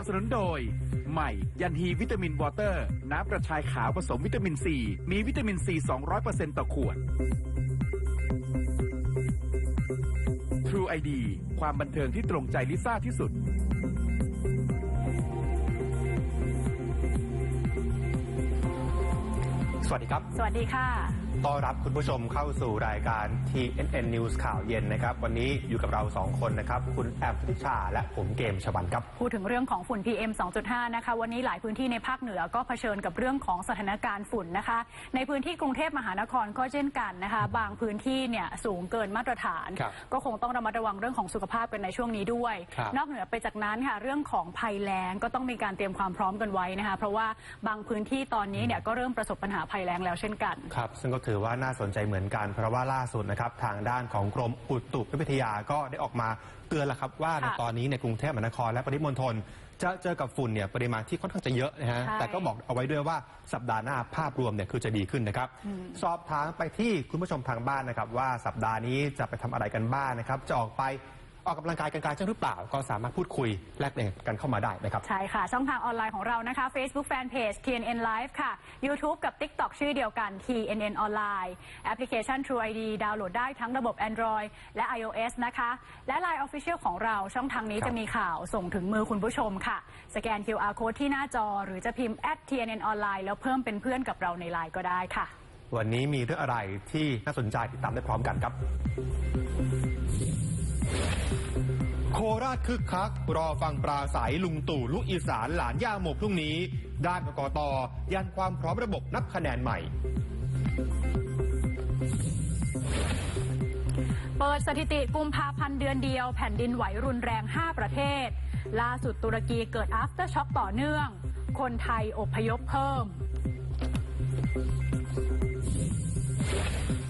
นับสนุนโดย ใหม่ ยันฮีวิตามินวอเตอร์ น้ำกระชายขาวผสมวิตามินซี มีวิตามินซี 200%ต่อขวด True ID ความบันเทิงที่ตรงใจลิซ่าที่สุด สวัสดีครับ สวัสดีค่ะ ต้อนรับคุณผู้ชมเข้าสู่รายการ TNN News ข่าวเย็นนะครับ วันนี้อยู่กับเราสองคนนะครับ คุณแอมพิชาและผมเกมชวันครับ พูดถึงเรื่องของฝุ่น PM 2.5 นะคะ วันนี้หลายพื้นที่ในภาคเหนือก็เผชิญกับเรื่องของสถานการณ์ฝุ่นนะคะ ในพื้นที่กรุงเทพมหานครก็เช่นกันนะคะ บางพื้นที่เนี่ยสูงเกินมาตรฐานครับก็คงต้องระมัดระวังเรื่องของสุขภาพกันในช่วงนี้ด้วยครับนอกเหนือไปจากนั้นค่ะเรื่องของภัยแล้งก็ต้องมีการเตรียมความพร้อมกันไว้นะคะ เพราะว่าบางพื้นที่ตอนนี้เนี่ยก็เริ่มประสบปัญหาภัยแล้งแล้วเช่นกันครับซึ่งก็ถือว่าน่าสนใจเหมือนกัน เพราะว่าล่าสุดนะครับทางด้านของกรมอุตุนิยมวิทยาก็ได้ออกมาเตือนแล้วครับว่าในค่ะตอนนี้ในกรุงเทพมหานครและปริมณฑลจะเจอกับฝุ่นเนี่ยปริมาณที่ค่อนข้างจะเยอะนะฮะ ใช่แต่ก็บอกเอาไว้ด้วยว่าสัปดาห์หน้าภาพรวมเนี่ยคือจะดีขึ้นนะครับสอบถามไปที่คุณผู้ชมทางบ้านนะครับ ว่าสัปดาห์นี้จะไปทำอะไรกันบ้างนะครับ จะออกไป ออกกำลังกายกันกลางแจ้งหรือเปล่า ก็สามารถพูดคุยแลกเปลี่ยนกันเข้ามาได้นะครับ ใช่ค่ะ ช่องทางออนไลน์ของเรานะคะ Facebook Fanpage TNN Live ค่ะ YouTube กับ TikTok ชื่อเดียวกัน TNN ออนไลน์แอปพลิเคชัน True ID ดาวน์โหลดได้ทั้งระบบ Android และ iOS นะคะ และ Line Official ของเราช่องทางนี้ครับ จะมีข่าวส่งถึงมือคุณผู้ชมค่ะ สแกน QR Code ที่หน้าจอ หรือจะพิมพ์ @TNN ออนไลน์แล้วเพิ่มเป็นเพื่อนกับเราในไลน์ก็ได้ค่ะ วันนี้มีเรื่องอะไรที่น่าสนใจติดตามได้พร้อมกันครับ โคราชคึกคัก รอฟังปราศัยลุงตู่ลูกอีสานหลานย่าโมพรุ่งนี้ ด้านกกตยันความพร้อมระบบนับคะแนนใหม่ เปิดสถิติกุมภาพันธ์เดือนเดียวแผ่นดินไหวรุนแรง 5 ประเทศ ล่าสุดตุรกีเกิด after shock ต่อเนื่อง คนไทยอพยพเพิ่ม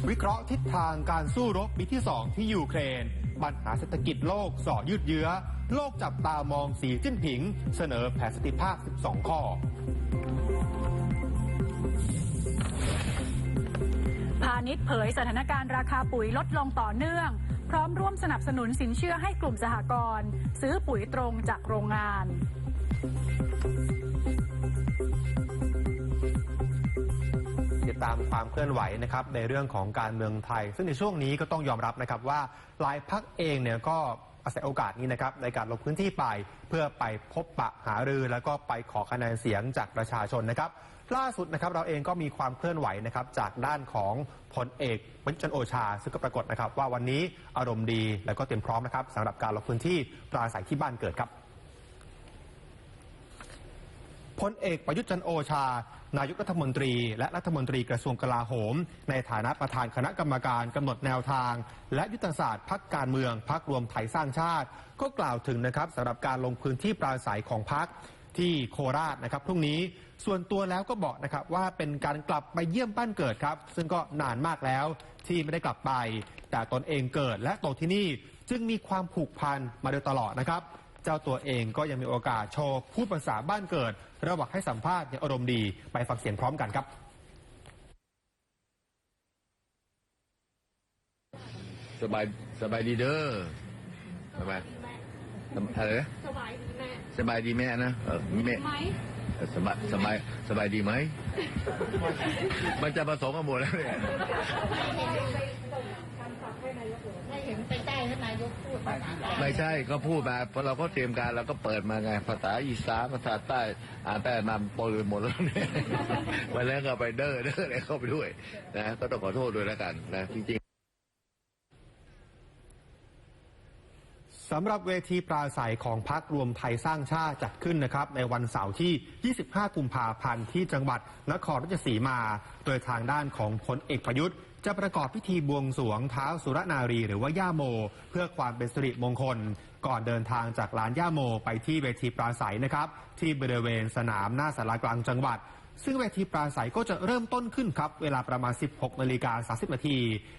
วิเคราะห์ทิศทางการสู้รบปีที่ 2 ที่ยูเครน ปัญหาเศรษฐกิจโลกส่อยืดเยื้อ โลกจับตามองสีจิ้นผิง เสนอแผนสติภาพ 12 ข้อพาณิชย์เผยสถานการณ์ราคาปุ๋ยลดลงต่อเนื่อง พร้อมร่วมสนับสนุนสินเชื่อให้กลุ่มสหกรณ์ซื้อปุ๋ยตรงจากโรงงาน ตามความเคลื่อนไหวนะครับในเรื่องของการเมืองไทย ซึ่งในช่วงนี้ก็ต้องยอมรับนะครับว่าหลายพักเองเนี่ยก็อาศัยโอกาสนี้นะครับในการลงพื้นที่ไปเพื่อไปพบปะหารือ แล้วก็ไปขอคะแนนเสียงจากประชาชนนะครับ ล่าสุดนะครับเราเองก็มีความเคลื่อนไหวนะครับจากด้านของพลเอกประยุทธ์จันโอชา ซึ่งก็ปรากฏนะครับ ว่าวันนี้อารมณ์ดีแล้วก็เตรียมพร้อมนะครับสำหรับการลงพื้นที่ปราศัยที่บ้านเกิดครับพลเอกประยุทธ์จันโอชา นายกรัฐมนตรี และรัฐมนตรีกระทรวงกลาโหม ในฐานะประธานคณะกรรมการกำหนดแนวทาง และยุทธศาสตร์พักการเมืองพักรวมไทยสร้างชาติ ก็กล่าวถึงนะครับสำหรับการลงพื้นที่ปราศัยของพักที่โคราชนะครับพรุ่งนี้ส่วนตัวแล้วก็บอกนะครับว่าเป็นการกลับไปเยี่ยมบ้านเกิดครับ ซึ่งก็นานมากแล้วที่ไม่ได้กลับไป แต่ตนเองเกิดและโตที่นี่จึงมีความผูกพันมาโดยตลอดนะครับ เจ้าตัวเองก็ยังมีโอกาสโชว์พูดภาษาบ้านเกิด ระหว่างให้สัมภาษณ์อย่างอารมณ์ดีไปฟังเสียงพร้อมกันครับ สบายสบายดีเด้อสบายสบอะไรนะสบายดีแม่สบายดีแม่นะเออแม่ไหมเออสบายสบายสบายดีไหม มันจะผสมกันหมดแล้วเนี่ย ไม่เห็นไปใต้ท่านนายกพูดภาษาใต้ไม่ใช่ก็พูดมาเพราะเราก็เตรียมการเราก็เปิดมาไง ภาษาอีสานภาษาใต้อ่านแต่นำปนหมดแล้วเนี่ยวันแล้วก็ไปเด้อเด้ออะไรเข้าไปด้วยนะก็ต้องขอโทษด้วยแล้วกันนะจริงๆสำหรับเวทีปราศัยของพักรวมไทยสร้างชาติจัดขึ้นนะครับ ในวันเสาร์ที่ 25 กุมภาพันธ์ที่จังหวัดนครราชสีมา โดยทางด้านของพลเอกประยุทธ์ จะประกอบพิธีบวงสรวงเท้าสุรนารีหรือว่าย่าโม เพื่อความเป็นสิริมงคล ก่อนเดินทางจากลานย่าโมไปที่เวทีปราศัยนะครับ ที่บริเวณสนามหน้าสารากลางจังหวัด ซึ่งเวทีปราศัยก็จะเริ่มต้นขึ้นครับ เวลาประมาณ 16นาฬิกา30นาที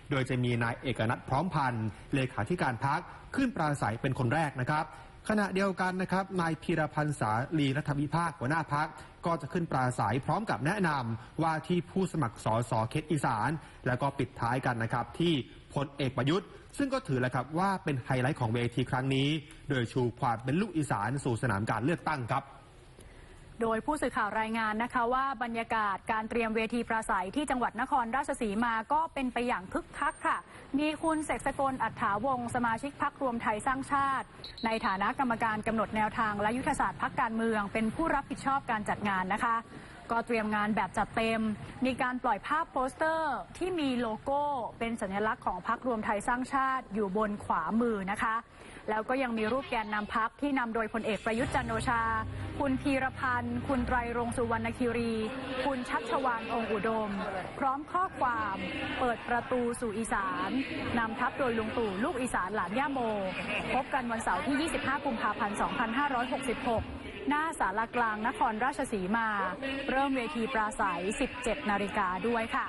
โดยจะมีนายเอกนัทพร้อมพันธ์เลขาธิการพักขึ้นปราศัยเป็นคนแรกนะครับ ขณะเดียวกันนะครับนายพีรพันธ์สาลีรัฐวิภาคหัวหน้าพักก็จะขึ้นปราศัยพร้อมกับแนะนำว่าที่ผู้สมัครสอสอเขตอีสาน แล้วก็ปิดท้ายกันนะครับที่พลเอกประยุทธ์ ซึ่งก็ถือแหละครับว่าเป็นไฮไลท์ของเวทีครั้งนี้ โดยชูความเป็นลูกอีสานสู่สนามการเลือกตั้งครับ โดยผู้สื่อข่าวรายงานนะคะว่าบรรยากาศการเตรียมเวทีปราศัยที่จังหวัดนครราชสีมาก็เป็นไปอย่างคึกคักค่ะ มีคุณเสกสกลอัฏฐาวงศ์สมาชิกพักรวมไทยสร้างชาติ ในฐานะกรรมการกำหนดแนวทางและยุทธศาสตร์พักการเมือง เป็นผู้รับผิดชอบการจัดงานนะคะ ก็เตรียมงานแบบจัดเต็ม มีการปล่อยภาพโปสเตอร์ที่มีโลโก้เป็นสัญลักษณ์ของพักรวมไทยสร้างชาติอยู่บนขวามือนะคะ แล้วก็ยังมีรูปแกนนำพักที่นำโดยพลเอกประยุทธ์จันโอชา คุณพีรพันธ์ คุณไตรรงสุวรรณคิรี คุณชัชวานองค์อุดม พร้อมข้อความเปิดประตูสู่อีสานนำทัพโดยลุงตู่ลูกอีสานหลานย่าโม พบกันวันเสาร์ที่ 25 กุมภาพันธ์ 2566 หน้าสารกลางนครราชสีมา เริ่มเวทีปราศัย 17 นาฬิกาด้วยค่ะ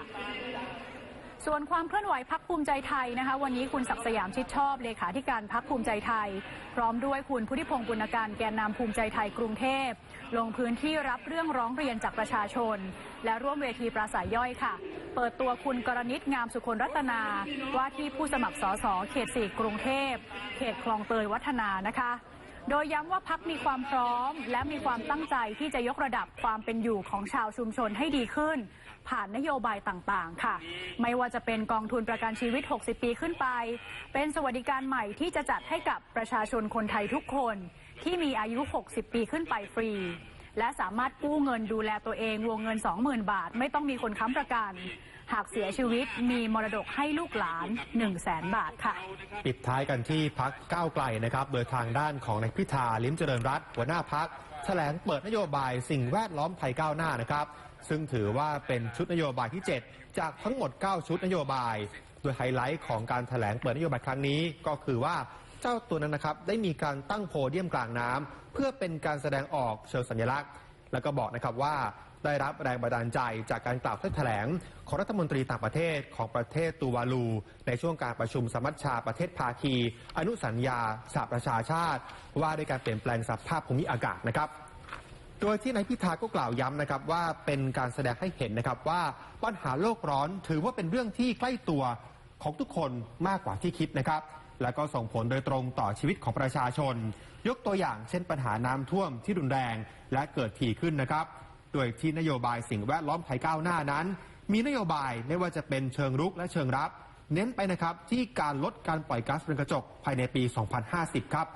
ส่วนความเคลื่อนไหวพักภูมิใจไทยนะคะ วันนี้คุณศักดิ์สยามชิดชอบเลขาธิการพักภูมิใจไทย พร้อมด้วยคุณพุทธิพงศ์ปุณการแกนนำภูมิใจไทยกรุงเทพ ลงพื้นที่รับเรื่องร้องเรียนจากประชาชน และร่วมเวทีปราศัยย่อยค่ะ เปิดตัวคุณกรณิตงามสุคนรัตนาว่าที่ผู้สมัครสสเขตสี่กรุงเทพ เขตคลองเตยวัฒนานะคะ โดยย้ำว่าพักมีความพร้อม และมีความตั้งใจที่จะยกระดับความเป็นอยู่ของชาวชุมชนให้ดีขึ้น ผ่านนโยบายต่างๆ ค่ะ ไม่ว่าจะเป็นกองทุนประกันชีวิต 60 ปีขึ้นไป เป็นสวัสดิการใหม่ที่จะจัดให้กับประชาชนคนไทยทุกคน ที่มีอายุ 60 ปีขึ้นไปฟรี และสามารถกู้เงินดูแลตัวเองวงเงิน 20,000 บาท ไม่ต้องมีคนค้ำประกัน หากเสียชีวิตมีมรดกให้ลูกหลาน 1 0 0 0 0แสนบาทค่ะ ปิดท้ายกันที่พักก้าวไกลนะครับ โดยทางด้านของนายพิธาลิ้มเจริญรัตน์หัวหน้าพักแถลงเปิดนโยบายสิ่งแวดล้อมไทยก้าวหน้านะครับ ซึ่งถือว่าเป็นชุดนโยบายที่ 7 จากทั้งหมด 9 ชุดนโยบาย โดยไฮไลท์ของการแถลงเปิดนโยบายครั้งนี้ก็คือว่า เจ้าตัวนั้นนะครับได้มีการตั้งโพเดียมกลางน้ำเพื่อเป็นการแสดงออกเชิงสัญลักษณ์ แล้วก็บอกนะครับว่าได้รับแรงบันดาลใจจากการกล่าวถ้อยแถลง ของรัฐมนตรีต่างประเทศของประเทศตูวาลู ในช่วงการประชุมสมัชชาประเทศภาคี อนุสัญญาสหประชาชาติ ว่าด้วยการเปลี่ยนแปลงสภาพภูมิอากาศนะครับ โดยที่นายพิธาก็กล่าวย้ำนะครับว่าเป็นการแสดงให้เห็นนะครับว่าปัญหาโลกร้อนถือว่าเป็นเรื่องที่ใกล้ตัวของทุกคนมากกว่าที่คิดนะครับ แล้วก็ส่งผลโดยตรงต่อชีวิตของประชาชน ยกตัวอย่างเช่นปัญหาน้ำท่วมที่รุนแรงและเกิดถี่ขึ้นนะครับ โดยที่นโยบายสิ่งแวดล้อมไทยก้าวหน้านั้น มีนโยบายไม่ว่าจะเป็นเชิงรุกและเชิงรับ เน้นไปนะครับที่การลดการปล่อยก๊าซเรือนกระจกภายในปี 2050 ครับ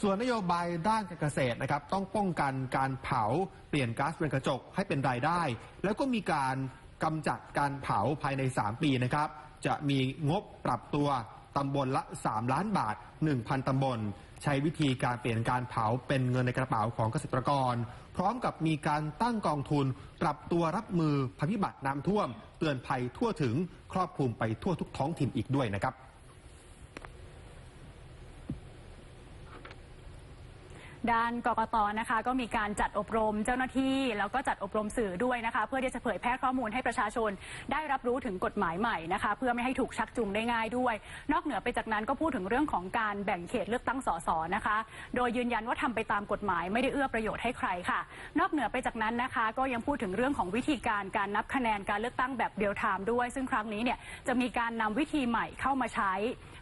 ส่วนนโยบายด้านการเกษตรนะครับต้องป้องกันการเผาเปลี่ยนก๊าซเรือนกระจกให้เป็นรายได้ แล้วก็มีการกำจัดการเผาภายใน 3 ปีนะครับ จะมีงบปรับตัว ตำบลละ 3 ล้านบาท 1,000 ตำบล ใช้วิธีการเปลี่ยนการเผาเป็นเงินในกระเป๋าของเกษตรกร พร้อมกับมีการตั้งกองทุน ปรับตัวรับมือภัยพิบัติน้ำท่วม เตือนภัยทั่วถึงครอบคลุมไปทั่วทุกท้องถิ่นอีกด้วยนะครับ ด้านกกตนะคะ ก็มีการจัดอบรมเจ้าหน้าที่ แล้วก็จัดอบรมสื่อด้วยนะคะ เพื่อที่จะเผยแพร่ข้อมูลให้ประชาชน ได้รับรู้ถึงกฎหมายใหม่นะคะ เพื่อไม่ให้ถูกชักจูงได้ง่ายด้วย นอกเหนือไปจากนั้นก็พูดถึงเรื่องของการแบ่งเขตเลือกตั้งสสนะคะ โดยยืนยันว่าทำไปตามกฎหมายไม่ได้เอื้อประโยชน์ให้ใครค่ะ นอกเหนือไปจากนั้นนะคะ ก็ยังพูดถึงเรื่องของวิธีการการนับคะแนนการเลือกตั้งแบบเรียลไทม์ด้วย ซึ่งครั้งนี้เนี่ยจะมีการนำวิธีใหม่เข้ามาใช้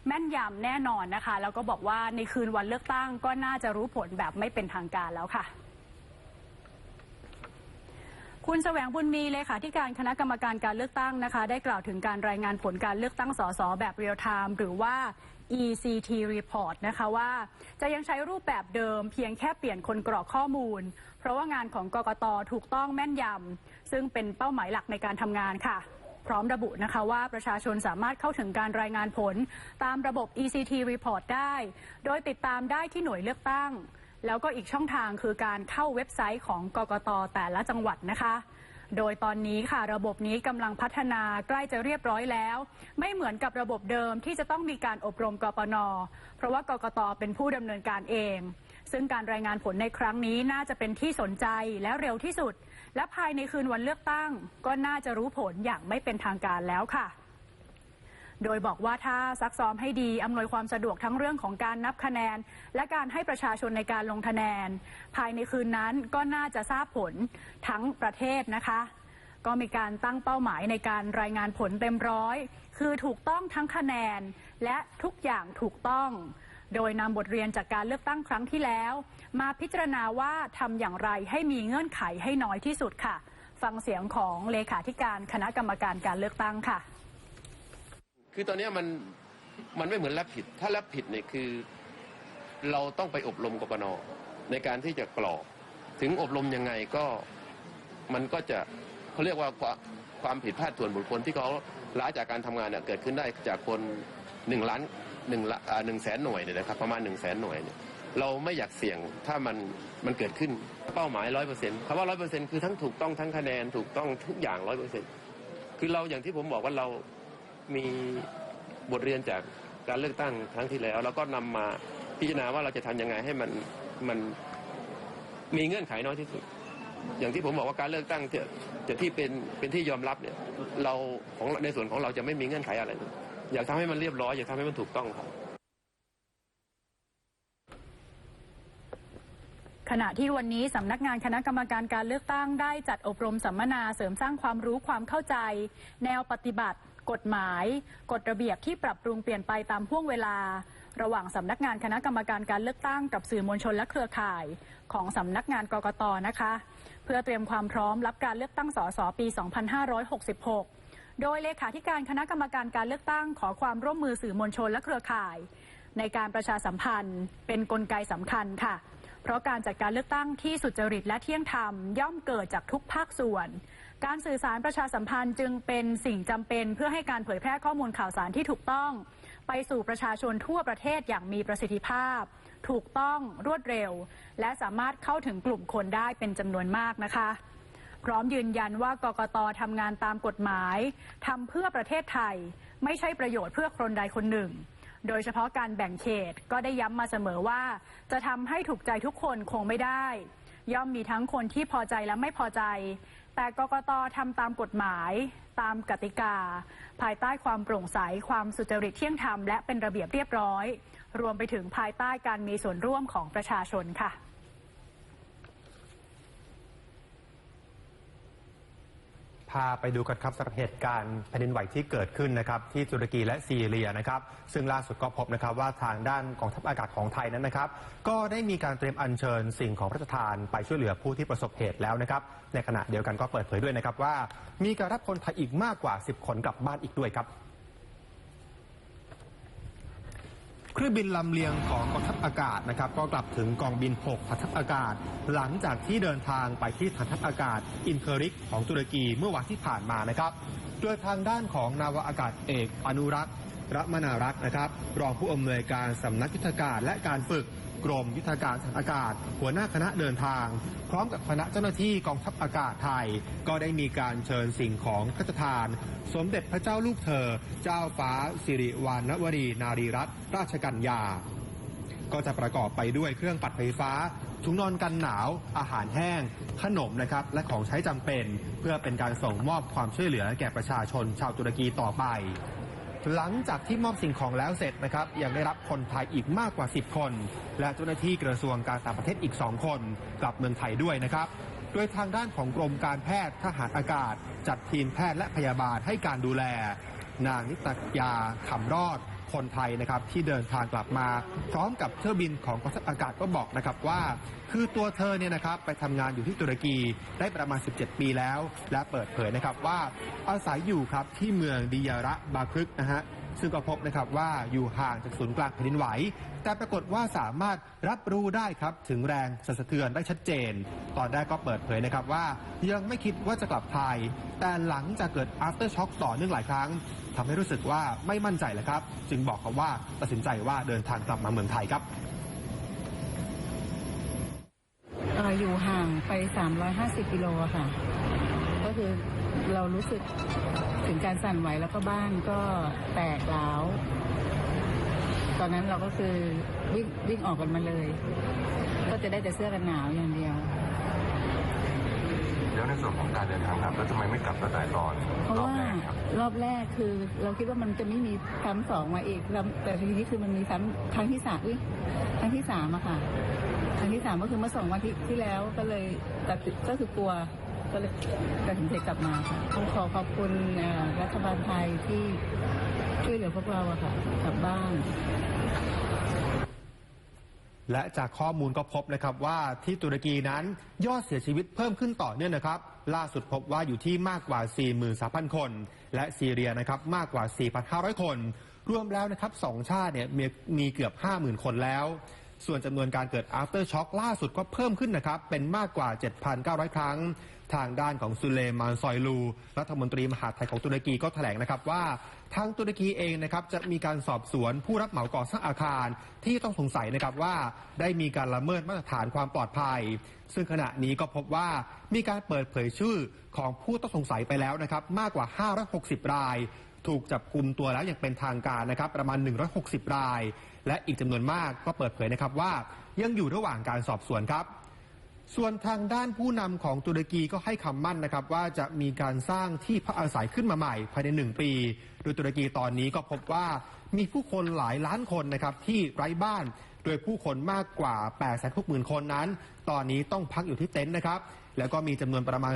แม่นยำแน่นอนนะคะ แล้วก็บอกว่าในคืนวันเลือกตั้งก็น่าจะรู้ผลแบบไม่เป็นทางการแล้วค่ะคุณแสวงบุญมีเลขาธิการคณะกรรมการการเลือกตั้งนะคะ ได้กล่าวถึงการรายงานผลการเลือกตั้งสสแบบเรียลไทม์หรือว่า ECT report นะคะว่าจะยังใช้รูปแบบเดิมเพียงแค่เปลี่ยนคนกรอกข้อมูล เพราะว่างานของกกตถูกต้องแม่นยำซึ่งเป็นเป้าหมายหลักในการทำงานค่ะ พร้อมระบุนะคะว่าประชาชนสามารถเข้าถึงการรายงานผล ตามระบบ ECT report ได้ โดยติดตามได้ที่หน่วยเลือกตั้ง แล้วก็อีกช่องทางคือการเข้าเว็บไซต์ของกกตแต่ละจังหวัดนะคะโดยตอนนี้ค่ะระบบนี้กำลังพัฒนาใกล้จะเรียบร้อยแล้ว ไม่เหมือนกับระบบเดิมที่จะต้องมีการอบรมกปน เพราะว่ากกตเป็นผู้ดำเนินการเอง ซึ่งการรายงานผลในครั้งนี้น่าจะเป็นที่สนใจและเร็วที่สุด และภายในคืนวันเลือกตั้ง ก็น่าจะรู้ผลอย่างไม่เป็นทางการแล้วค่ะ โดยบอกว่าถ้าซักซ้อมให้ดีอำนวยความสะดวกทั้งเรื่องของการนับคะแนน และการให้ประชาชนในการลงคะแนน ภายในคืนนั้นก็น่าจะทราบผลทั้งประเทศนะคะ ก็มีการตั้งเป้าหมายในการรายงานผลเต็มร้อย คือถูกต้องทั้งคะแนนและทุกอย่างถูกต้อง โดยนำบทเรียนจากการเลือกตั้งครั้งที่แล้ว มาพิจารณาว่าทำอย่างไรให้มีเงื่อนไขให้น้อยที่สุดค่ะ ฟังเสียงของเลขาธิการคณะกรรมการการเลือกตั้งค่ะ คือตอนนี้มันมันไม่เหมือนแลบผิด ถ้าแลบผิดเนี่ยคือ เราต้องไปอบรมกปนในการที่จะกรอกถึงอบรมยังไงก็มันก็จะเขาเรียกว่าความผิดพลาดส่วนบุคคลที่เขาล้าจากการทำงานเนี่ยเกิดขึ้นได้จากคนหนึ่งล้าน หนึ่งละอ่าหนึ่งแสนหน่วยเนี่ยนะครับประมาณหนึ่งแสนหน่วยเนี่ยเราไม่อยากเสี่ยงถ้ามันมันเกิดขึ้นเป้าหมายร้อยเปอร์เซ็นต์คำว่าร้อยเปอร์เซ็นต์คือทั้งถูกต้องทั้งคะแนนถูกต้องทุกอย่างร้อยเปอร์เซ็นต์คือเราอย่างที่ผมบอกว่าเรามีบทเรียนจากการเลือกตั้งครั้งที่แล้ว แล้วก็นำมาพิจารณาว่าเราจะทำยังไงให้มันมันมีเงื่อนไขน้อยที่สุด อย่างที่ผมบอกว่าการเลือกตั้งจะจะที่เป็นเป็นที่ยอมรับเนี่ย เราของในส่วนของเราจะไม่มีเงื่อนไขอะไรเลย อยากทำให้มันเรียบร้อยอยากทำให้มันถูกต้องครับขณะที่วันนี้สำนักงานคณะกรรมการการเลือกตั้งได้จัดอบรมสัมมนาเสริมสร้างความรู้ความเข้าใจ แนวปฏิบัติ กฎหมาย กฎระเบียบที่ปรับปรุงเปลี่ยนไปตามห่วงเวลา ระหว่างสำนักงานคณะกรรมการการเลือกตั้งกับสื่อมวลชนและเครือข่าย ของสำนักงานกกตนะคะ เพื่อเตรียมความพร้อมรับการเลือกตั้งสสปี 2566 โดยเลขาธิการคณะกรรมการการเลือกตั้งขอความร่วมมือสื่อมวลชนและเครือข่าย ในการประชาสัมพันธ์ เป็นนกลไกสำคัญค่ะ เพราะการจัดการเลือกตั้งที่สุจริตและเที่ยงธรรมย่อมเกิดจากทุกภาคส่วน การสื่อสารประชาสัมพันธ์จึงเป็นสิ่งจำเป็น เพื่อให้การเผยแพร่ข้อมูลข่าวสารที่ถูกต้อง ไปสู่ประชาชนทั่วประเทศอย่างมีประสิทธิภาพ ถูกต้องรวดเร็ว และสามารถเข้าถึงกลุ่มคนได้เป็นจำนวนมากนะคะ พร้อมยืนยันว่ากกตทำงานตามกฎหมายทำเพื่อประเทศไทย ไม่ใช่ประโยชน์เพื่อคนใดคนหนึ่ง โดยเฉพาะการแบ่งเขตก็ได้ย้ำมาเสมอว่า จะทำให้ถูกใจทุกคนคงไม่ได้ ย่อมมีทั้งคนที่พอใจและไม่พอใจ แต่กกตทำตามกฎหมายตามกติกา ภายใต้ความโปร่งใส ความสุจริตเที่ยงธรรมและเป็นระเบียบเรียบร้อย รวมไปถึงภายใต้การมีส่วนร่วมของประชาชนค่ะ พาไปดูกันครับสำหรับเหตุการณ์แผ่นดินไหวที่เกิดขึ้นนะครับที่ตุรกีและซีเรียนะครับซึ่งล่าสุดก็พบนะครับว่าทางด้านกองทัพอากาศของไทยนั้นนะครับ ก็ได้มีการเตรียมอัญเชิญสิ่งของพระราชทานไปช่วยเหลือผู้ที่ประสบเหตุแล้วนะครับ ในขณะเดียวกันก็เปิดเผยด้วยนะครับว่า มีการรับคนไทยอีกมากกว่า 10 คนกลับบ้านอีกด้วยครับ เครื่องบินลำเลียงของกองทัพอากาศนะครับก็กลับถึงกองบิน 6 ฐานทัพอากาศ หลังจากที่เดินทางไปที่ฐานทัพอากาศอินเทอริกของตุรกีเมื่อวันที่ผ่านมานะครับ โดยทางด้านของนาวาอากาศเอกอนุรักษ์ รัมนารักษ์นะครับ รองผู้อำนวยการสำนักยุทธการและการฝึกกรมยุทธการทางอากาศ หัวหน้าคณะเดินทาง พร้อมกับคณะเจ้าหน้าที่กองทัพอากาศไทย ก็ได้มีการเชิญสิ่งของพระราชทาน สมเด็จพระเจ้าลูกเธอ เจ้าฟ้าสิริวานวรีนารีรัตนราชกัญญา ก็จะประกอบไปด้วยเครื่องปัดไฟฟ้าถุงนอนกันหนาว อาหารแห้ง ขนมนะครับ และของใช้จำเป็น เพื่อเป็นการส่งมอบความช่วยเหลือแก่ประชาชนชาวตุรกีต่อไป หลังจากที่มอบสิ่งของแล้วเสร็จนะครับ ยังได้รับคนไทยอีกมากกว่า 10 คน และเจ้าหน้าที่กระทรวงการต่างประเทศอีก 2 คน กลับเมืองไทยด้วยนะครับ โดยทางด้านของกรมการแพทย์ทหารอากาศ จัดทีมแพทย์และพยาบาลให้การดูแล นางนิตยาขำรอด คนไทยนะครับที่เดินทางกลับมา พร้อมกับเที่ยวบินของกองทัพอากาศก็บอกนะครับว่า คือตัวเธอเนี่ยนะครับไปทำงานอยู่ที่ตุรกีได้ประมาณ 17 ปีแล้ว และเปิดเผยนะครับว่าอาศัยอยู่ครับที่เมืองดิยาระบาครึกนะฮะ ซึ่งก็พบนะครับว่าอยู่ห่างจากศูนย์กลางแผ่นดินไหว แต่ปรากฏว่าสามารถรับรู้ได้ครับถึงแรงสั่นสะเทือนได้ชัดเจน ตอนแรกก็เปิดเผยนะครับว่า ยังไม่คิดว่าจะกลับไทย แต่หลังจากเกิด after shock ต่อเนื่องหลายครั้งทำให้รู้สึกว่าไม่มั่นใจแล้วครับ จึงบอกเขาว่าตัดสินใจว่าเดินทางกลับมาเมืองไทยครับอยู่ห่างไป 350 กิโลอะค่ะ ก็คือ เรารู้สึกถึงการสั่นไหวแล้วก็บ้านก็แตกร้าวตอนนั้นเราก็คือวิ่งวิ่งออกกันมาเลย ก็จะได้แต่เสื้อกันหนาวอย่างเดียว แล้วในส่วนของการเดินทางกลับแล้วทำไมไม่กลับตั้งแต่ตอนเพราะรอบว่าแรกครับรอบแรกคือเราคิดว่ามันจะไม่มีซ้ำสองมาอีกแล้วแต่ทีนี้คือมันมีซ้ำครั้งที่สามอุ๊ยครั้งที่สามอะค่ะ ครั้งที่สามก็คือเมื่อสองวันที่ที่แล้วก็เลยตัดสินก็คือกลัว ก็เลยตัดสินใจกลับมาค่ะต้องขอขอบคุณรัฐบาลไทยที่ช่วยเหลือพวกเราอะค่ะกลับบ้านและจากข้อมูลก็พบนะครับว่าที่ตุรกีนั้นยอดเสียชีวิตเพิ่มขึ้นต่อเนื่องนะครับ ล่าสุดพบว่าอยู่ที่มากกว่า 43,000 คน และซีเรียนะครับมากกว่า 4,500 คน รวมแล้วนะครับสองชาติเนี่ยมีมีเกือบ 50,000 คนแล้ว ส่วนจำนวนการเกิด after shock ล่าสุดก็เพิ่มขึ้นนะครับเป็นมากกว่า 7,900 ครั้ง ทางด้านของซุเลมานซอยลูรัฐมนตรีมหาดไทยของตุรกีก็แถลงนะครับว่าทางตุรกีเองนะครับจะมีการสอบสวนผู้รับเหมาก่อสร้างอาคารที่ต้องสงสัยนะครับว่าได้มีการละเมิดมาตรฐานความปลอดภัย ซึ่งขณะนี้ก็พบว่ามีการเปิดเผยชื่อของผู้ต้องสงสัยไปแล้วนะครับมากกว่า 560 ราย ถูกจับกลุ่มตัวแล้วอย่างเป็นทางการนะครับประมาณ 160 ราย และอีกจำนวนมากก็เปิดเผยนะครับว่ายังอยู่ระหว่างการสอบสวนครับ ส่วนทางด้านผู้นำของตุรกีก็ให้คำมั่นนะครับ ว่าจะมีการสร้างที่พักอาศัยขึ้นมาใหม่ ภายในหนึ่งปี โดยตุรกีตอนนี้ก็พบว่ามีผู้คนหลายล้านคนนะครับที่ไร้บ้าน โดยผู้คนมากกว่า 8 6 0 0 0 0 คนนั้น ตอนนี้ต้องพักอยู่ที่เต็นท์นะครับ แล้วก็มีจำนวนประมาณ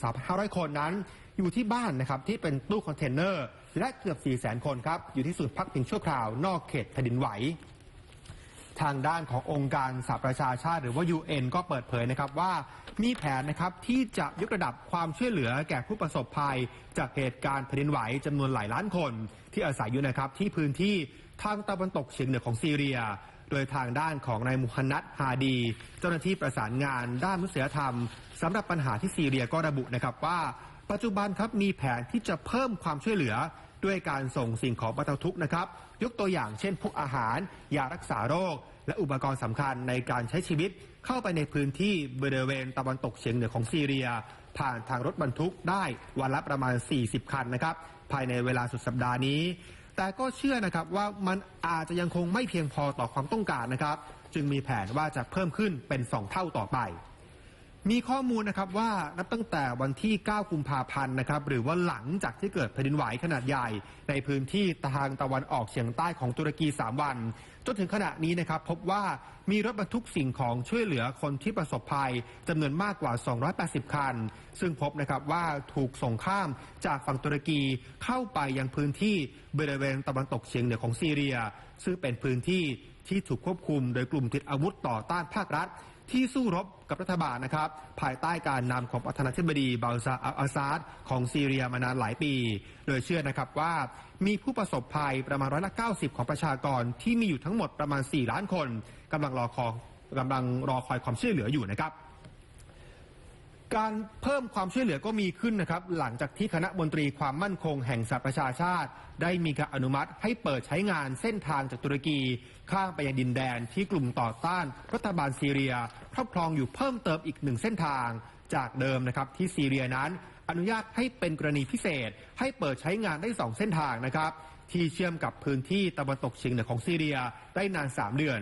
23,500 คนนั้น อยู่ที่บ้านนะครับที่เป็นตู้คอนเทนเนอร์ และเกือบ 400,000 คนครับอยู่ที่ศูนย์พักพิงชั่วคราวนอกเขตแผ่นดินไหว ทางด้านขององค์การสหประชาชาติ หรือว่า UN ก็เปิดเผยนะครับว่ามีแผนนะครับที่จะยกระดับความช่วยเหลือแก่ผู้ประสบภัย จากเหตุการณ์แผ่นดินไหวจำนวนหลายล้านคน ที่อาศัยอยู่นะครับที่พื้นที่ทางตะวันตกเฉียงเหนือของซีเรีย โดยทางด้านของนายมุฮันนัดฮาดี เจ้าหน้าที่ประสานงานด้านมนุษยธรรมสำหรับปัญหาที่ซีเรียก็ระบุนะครับว่า ปัจจุบันครับมีแผนที่จะเพิ่มความช่วยเหลือ ด้วยการส่งสิ่งของบรรเทาทุกข์นะครับ ยกตัวอย่างเช่นพวกอาหาร ยารักษาโรค และอุปกรณ์สำคัญในการใช้ชีวิต เข้าไปในพื้นที่บริเวณตะวันตกเฉียงเหนือของซีเรีย ผ่านทางรถบรรทุกได้วันละประมาณ 40 คันนะครับ ภายในเวลาสุดสัปดาห์นี้ แต่ก็เชื่อนะครับว่ามันอาจจะยังคงไม่เพียงพอต่อความต้องการนะครับ จึงมีแผนว่าจะเพิ่มขึ้นเป็น 2 เท่าต่อไป มีข้อมูลนะครับว่านับตั้งแต่วันที่ 9 กุมภาพันธ์นะครับหรือว่าหลังจากที่เกิดแผ่นดินไหวขนาดใหญ่ ในพื้นที่ทางตะวันออกเฉียงใต้ของตุรกี 3 วัน จนถึงขณะนี้นะครับพบว่ามีรถบรรทุกสิ่งของช่วยเหลือคนที่ประสบภัยจำนวนมากกว่า 280 คัน ซึ่งพบนะครับว่าถูกส่งข้ามจากฝั่งตุรกีเข้าไปยังพื้นที่บริเวณตะวันตกเฉียงเหนือของซีเรีย ซึ่งเป็นพื้นที่ที่ถูกควบคุม โดยกลุ่มติดอาวุธต่อต้านภาครัฐ ที่สู้รบ กับรัฐบาลนะครับ ภายใต้การนำของประธานาธิบดีบาลซาอัลอาซาดของซีเรียมานานหลายปี โดยเชื่อนะครับว่ามีผู้ประสบภัยประมาณร้อยละ90 ของประชากรที่มีอยู่ทั้งหมดประมาณ 4 ล้านคนกำลังรอคอยกำลังรอคอยความช่วยเหลืออยู่นะครับ การเพิ่มความช่วยเหลือก็มีขึ้นนะครับหลังจากที่คณะมนตรีความมั่นคงแห่งสหประชาชาติ ได้มีการอนุมัติให้เปิดใช้งานเส้นทางจากตุรกี ข้ามไปยังดินแดนที่กลุ่มต่อต้านรัฐบาลซีเรียครอบครองอยู่เพิ่มเติมอีกหนึ่งเส้นทาง จากเดิมนะครับที่ซีเรียนั้น อนุญาตให้เป็นกรณีพิเศษ ให้เปิดใช้งานได้สองเส้นทางนะครับที่เชื่อมกับพื้นที่ตะวันตกเฉียงเหนือของซีเรียได้นาน 3 เดือน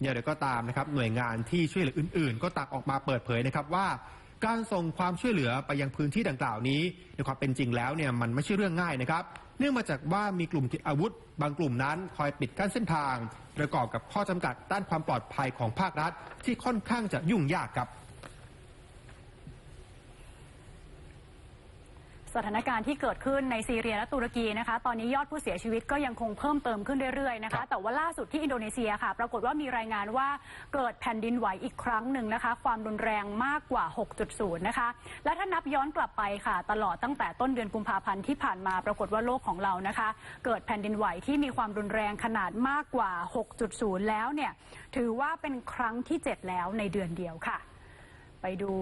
อย่างไรก็ตามนะครับหน่วยงานที่ช่วยเหลืออื่น ๆ ก็ต่างออกมาเปิดเผยนะครับว่า การส่งความช่วยเหลือไปยังพื้นที่ดังกล่าวนี้ในความเป็นจริงแล้วเนี่ยมันไม่ใช่เรื่องง่ายนะครับ เนื่องมาจากว่ามีกลุ่มติดอาวุธ บางกลุ่มนั้นคอยปิดกั้นเส้นทาง ประกอบกับข้อจำกัดด้านความปลอดภัยของภาครัฐ ที่ค่อนข้างจะยุ่งยากครับ สถานการณ์ที่เกิดขึ้นในซีเรียและตุรกีนะคะ ตอนนี้ยอดผู้เสียชีวิตก็ยังคงเพิ่มเติมขึ้นเรื่อยๆนะครัคะบแต่ว่าล่าสุดที่อินโดนีเซียค่ะ ปรากฏว่ามีรายงานว่าเกิดแผ่นดินไหวอีกครั้งหนึ่งนะคะ ความรุนแรงมากกว่า 6.0 นะคะ และถ้านับย้อนกลับไปค่ะ ตลอดตั้งแต่ต้นเดือนกุมภาพันธ์ที่ผ่านมาปรากฏว่าโลกของเรานะคะ เกิดแผ่นดินไหวที่มีความรุนแรงขนาดมากกว่า 6.0 แล้วเนี่ยถือว่าเป็นครั้งที่ 7 แล้วในเดือนเดียวค่ะ ไปดู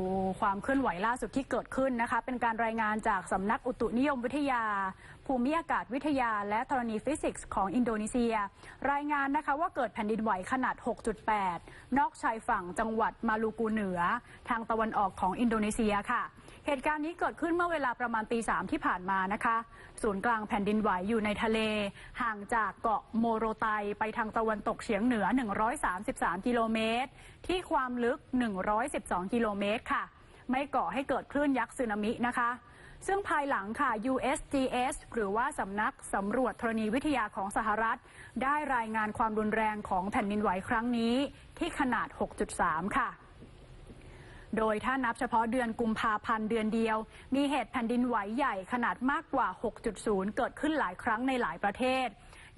ความเคลื่อนไหวล่าสุดที่เกิดขึ้นนะคะ เป็นการรายงานจากสำนักอุตุนิยมวิทยา ภูมิอากาศวิทยา และธรณีฟิสิกส์ของอินโดนีเซีย รายงานนะคะว่าเกิดแผ่นดินไหวขนาด 6.8 นอกชายฝั่งจังหวัดมาลูกูเหนือ ทางตะวันออกของอินโดนีเซียค่ะ เหตุการณ์นี้เกิดขึ้นเมื่อเวลาประมาณตีสามที่ผ่านมานะคะ ศูนย์กลางแผ่นดินไหวอยู่ในทะเล ห่างจากเกาะโมโรไตไปทางตะวันตกเฉียงเหนือ 133 กิโลเมตร ที่ความลึก 112 กิโลเมตรค่ะ ไม่ก่อให้เกิดคลื่นยักษ์สึนามินะคะซึ่งภายหลังค่ะ USGS หรือว่าสำนักสำรวจธรณีวิทยาของสหรัฐ ได้รายงานความรุนแรงของแผ่นดินไหวครั้งนี้ที่ขนาด 6.3 ค่ะ โดยถ้านับเฉพาะเดือนกุมภาพันธ์เดือนเดียว มีเหตุแผ่นดินไหวใหญ่ขนาดมากกว่า 6.0 เกิดขึ้นหลายครั้งในหลายประเทศ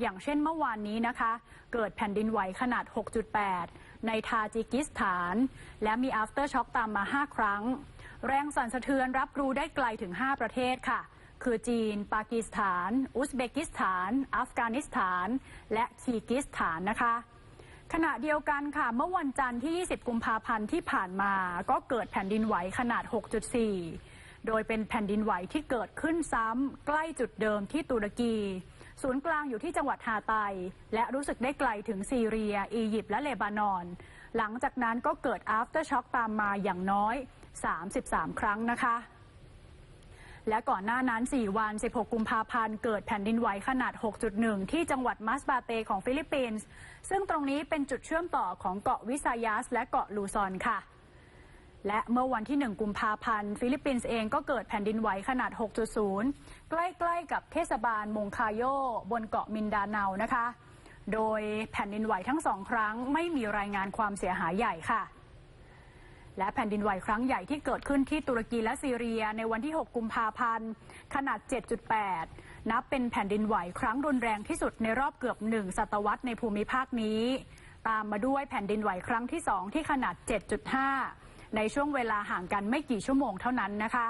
อย่างเช่นเมื่อวานนี้นะคะ เกิดแผ่นดินไหวขนาด 6.8 ในทาจิกิสถาน และมี after shock ตามมา 5 ครั้ง แรงสั่นสะเทือนรับรู้ได้ไกลถึง 5 ประเทศค่ะคือจีน ปากีสถาน อุซเบกิสถาน อัฟกานิสถาน และคีร์กิสถานนะคะ ขณะเดียวกันค่ะ เมื่อวันจันทร์ที่ 20 กุมภาพันธ์ที่ผ่านมา ก็เกิดแผ่นดินไหวขนาด 6.4 โดยเป็นแผ่นดินไหวที่เกิดขึ้นซ้ำใกล้จุดเดิมที่ตุรกี ศูนย์กลางอยู่ที่จังหวัดฮาไตและรู้สึกได้ไกลถึงซีเรีย อียิปต์และเลบานอน หลังจากนั้นก็เกิด after shock ตามมาอย่างน้อย 33 ครั้งนะคะ และก่อนหน้านั้น 4 วัน 16 กุมภาพันธ์ เกิดแผ่นดินไหวขนาด 6.1 ที่จังหวัดมัสบาเตของฟิลิปปินส์ ซึ่งตรงนี้เป็นจุดเชื่อมต่อของเกาะวิซายัส และเกาะลูซอนค่ะ และเมื่อวันที่ 1 กุมภาพันธ์ ฟิลิปปินส์เองก็เกิดแผ่นดินไหวขนาด 6.0 ใกล้ๆกับเทศบาลมงคาโย บนเกาะมินดาเนานะคะ โดยแผ่นดินไหวทั้งสองครั้งไม่มีรายงานความเสียหายใหญ่ค่ะ และแผ่นดินไหวครั้งใหญ่ที่เกิดขึ้นที่ตุรกีและซีเรีย ในวันที่ 6 กุมภาพันธ์ ขนาด 7.8 นับเป็นแผ่นดินไหวครั้งรุนแรงที่สุดในรอบเกือบหนึ่งศตวรรษในภูมิภาคนี้ ตามมาด้วยแผ่นดินไหวครั้งที่2ที่ขนาด 7.5 ในช่วงเวลาห่างกันไม่กี่ชั่วโมงเท่านั้นนะคะ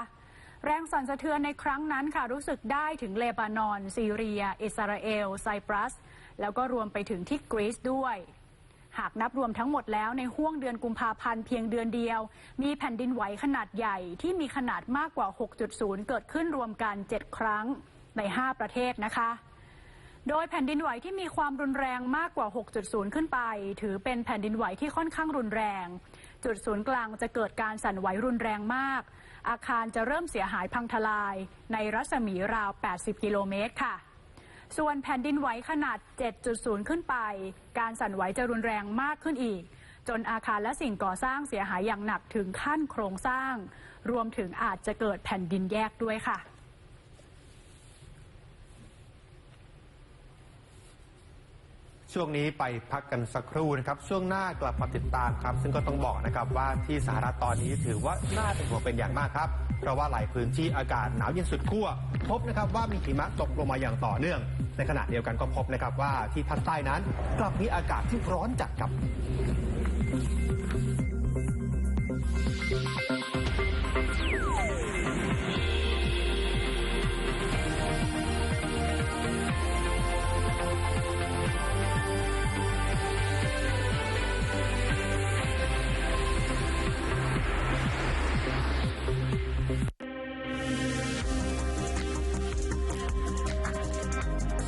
แรงสั่นสะเทือนในครั้งนั้นค่ะรู้สึกได้ถึงเลบานอน ซีเรีย อิสราเอล ไซปรัส แล้วก็รวมไปถึงที่กรีซด้วย หากนับรวมทั้งหมดแล้วในห่วงเดือนกุมภาพันธ์เพียงเดือนเดียว มีแผ่นดินไหวขนาดใหญ่ที่มีขนาดมากกว่า 6.0 เกิดขึ้นรวมกัน 7 ครั้งใน 5 ประเทศนะคะ โดยแผ่นดินไหวที่มีความรุนแรงมากกว่า 6.0 ขึ้นไป ถือเป็นแผ่นดินไหวที่ค่อนข้างรุนแรง จุดศูนย์กลางจะเกิดการสั่นไหวรุนแรงมาก อาคารจะเริ่มเสียหายพังทลาย ในรัศมีราว 80 กิโลเมตรค่ะ ส่วนแผ่นดินไหวขนาด 7.0 ขึ้นไป การสั่นไหวจะรุนแรงมากขึ้นอีก จนอาคารและสิ่งก่อสร้างเสียหายอย่างหนักถึงขั้นโครงสร้าง รวมถึงอาจจะเกิดแผ่นดินแยกด้วยค่ะ ช่วงนี้ไปพักกันสักครู่นะครับ ช่วงหน้ากลับมาติดตามครับ ซึ่งก็ต้องบอกนะครับว่าที่สหรัฐตอนนี้ถือว่าน่าเป็นห่วงเป็นอย่างมากครับ เพราะว่าหลายพื้นที่อากาศหนาวเย็นสุดขั้วพบนะครับว่ามีหิมะตกลงมาอย่างต่อเนื่อง ในขณะเดียวกันก็พบนะครับว่าที่ภาคใต้นั้น กลับมีอากาศที่ร้อนจัดครับ